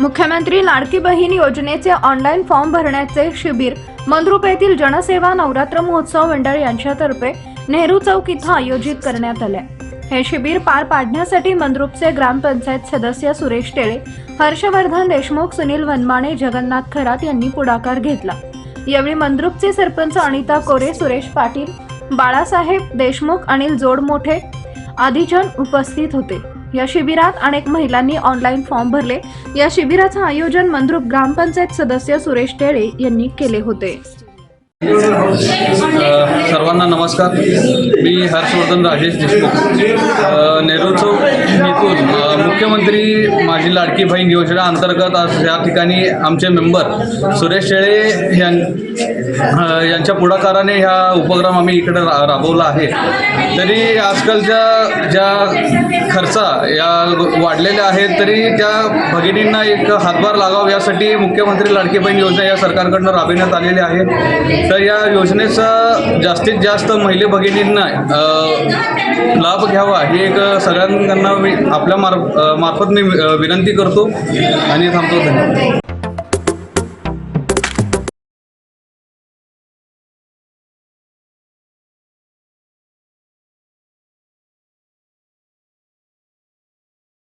मुख्यमंत्री लाडकी बहीण योजनेचे online form भरण्याचे शिबिर मंद्रुप येथील जनसेवा नवरात्र महोत्सव मंडळ यांच्यातर्फे नेहरू चौक इथं आयोजित करण्यात आले हे शिबिर पार पाडण्यासाठी मंद्रुपचे ग्रामपंचायत सदस्य सुरेश टेळे हर्षवर्धन देशमुख सुनील वनमाने जगन्नाथ खरात यांनी पुढाकार घेतला. यावेळी मंद्रुपचे सरपंच अनिता कोरे सुरेश पाटील बाळासाहेब देशमुख अनिल जोडमोठे आदी उपस्थित होते. या शिबिरात अनेक महिलांनी ऑनलाईन फॉर्म भरले. या शिबिराचं आयोजन मंद्रुप ग्रामपंचायत सदस्य सुरेश टेळे यांनी केले होते. सर्वांना नमस्कार. मी हर्षवर्धन राजेश देशमुख. नेहरू मुख्यमंत्री माझी लाडकी बहीण योजना अंतर्गत आज या ठिकाणी आमचे मेंबर सुरेश शेळे यां यांच्या पुढाकाराने हा उपक्रम आम्ही इकडे रा राबवला आहे. तरी आजकालच्या ज्या खर्चा या वाढलेल्या आहेत तरी त्या भगिनींना एक हातभार लागावा यासाठी मुख्यमंत्री लाडकी बहीण योजना या सरकारकडनं राबविण्यात आलेली आहे. तर या योजनेचा जास्तीत जास्त महिले भगिनींना लाभ घ्यावा हे एक सगळ्यांना मी आपल्या मार्फ अ, मार्फत मी विनंती करतो आणि थांबतो. धन्यवाद.